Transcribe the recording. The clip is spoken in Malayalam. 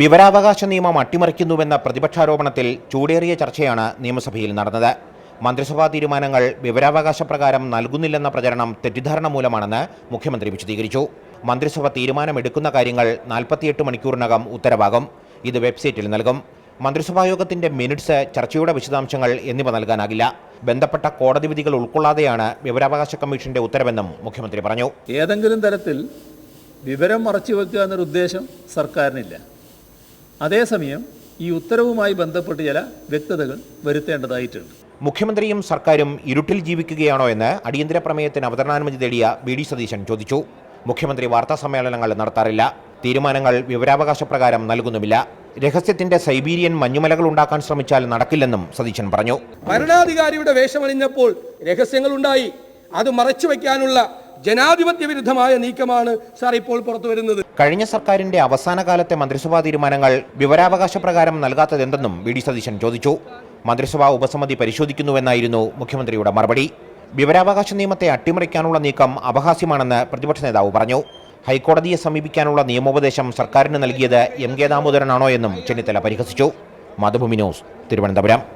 വിവരാവകാശ നിയമം അട്ടിമറിക്കുന്നുവെന്ന പ്രതിപക്ഷാരോപണത്തിൽ ചൂടേറിയ ചർച്ചയാണ് നിയമസഭയിൽ നടന്നത്. മന്ത്രിസഭാ തീരുമാനങ്ങൾ വിവരാവകാശ പ്രകാരം നൽകുന്നില്ലെന്ന പ്രചരണം തെറ്റിദ്ധാരണ മൂലമാണെന്ന് മുഖ്യമന്ത്രി വിശദീകരിച്ചു. മന്ത്രിസഭ തീരുമാനമെടുക്കുന്ന കാര്യങ്ങൾ നാൽപ്പത്തിയെട്ട് മണിക്കൂറിനകം ഉത്തരവാകും. ഇത് വെബ്സൈറ്റിൽ നൽകും. മന്ത്രിസഭായോഗത്തിന്റെ മിനിറ്റ്സ് ചർച്ചയുടെ വിശദാംശങ്ങൾ എന്നിവ നൽകാനാകില്ല. ബന്ധപ്പെട്ട കോടതി വിധികൾ ഉൾക്കൊള്ളാതെയാണ് വിവരാവകാശ കമ്മീഷന്റെ ഉത്തരവെന്നും മുഖ്യമന്ത്രി പറഞ്ഞു. ഏതെങ്കിലും തരത്തിൽ വിവരം മറച്ചു വെക്കുക എന്നൊരു ഉദ്ദേശം സർക്കാരിനില്ല. അതേസമയം ഈ ഉത്തരവുമായി ബന്ധപ്പെട്ട് ചില വ്യക്തതകൾ വരുത്തേണ്ടതായിട്ടുണ്ട്. മുഖ്യമന്ത്രിയും സർക്കാരും ഇരുട്ടിൽ ജീവിക്കുകയാണോ എന്ന് അടിയന്തര പ്രമേയത്തിന് അവതരണാനുമതി തേടിയ ബി ഡി സതീശൻ ചോദിച്ചു. മുഖ്യമന്ത്രി വാർത്താ സമ്മേളനങ്ങൾ നടത്താറില്ല. തീരുമാനങ്ങൾ വിവരാവകാശ പ്രകാരം നൽകുന്നുമില്ല. രഹസ്യത്തിന്റെ സൈബീരിയൻ മഞ്ഞുമലകൾ ഉണ്ടാക്കാൻ ശ്രമിച്ചാൽ നടക്കില്ലെന്നും സതീശൻ പറഞ്ഞു. ഭരണാധികാരിയുടെ വേഷമണിഞ്ഞപ്പോൾ രഹസ്യങ്ങൾ ഉണ്ടായി. അത് മറച്ചു വയ്ക്കാനുള്ള ജനാധിപത്യ വിരുദ്ധമായ നീക്കമാണ് സാർ ഇപ്പോൾ പുറത്തു വരുന്നത്. കഴിഞ്ഞ സർക്കാരിന്റെ അവസാന കാലത്തെ മന്ത്രിസഭാ തീരുമാനങ്ങൾ വിവരാവകാശ പ്രകാരം നൽകാത്തതെന്തെന്നും വി ഡി സതീശൻ ചോദിച്ചു. മന്ത്രിസഭാ ഉപസമിതി പരിശോധിക്കുന്നുവെന്നായിരുന്നു മുഖ്യമന്ത്രിയുടെ മറുപടി. വിവരാവകാശ നിയമത്തെ അട്ടിമറിക്കാനുള്ള നീക്കം അപഹാസ്യമാണെന്ന് പ്രതിപക്ഷ നേതാവ് പറഞ്ഞു. ഹൈക്കോടതിയെ സമീപിക്കാനുള്ള നിയമോപദേശം സർക്കാരിന് നൽകിയത് എം കെ ദാമോദരനാണോ എന്നും ചെന്നിത്തല പരിഹസിച്ചു. മാതൃഭൂമി ന്യൂസ് തിരുവനന്തപുരം.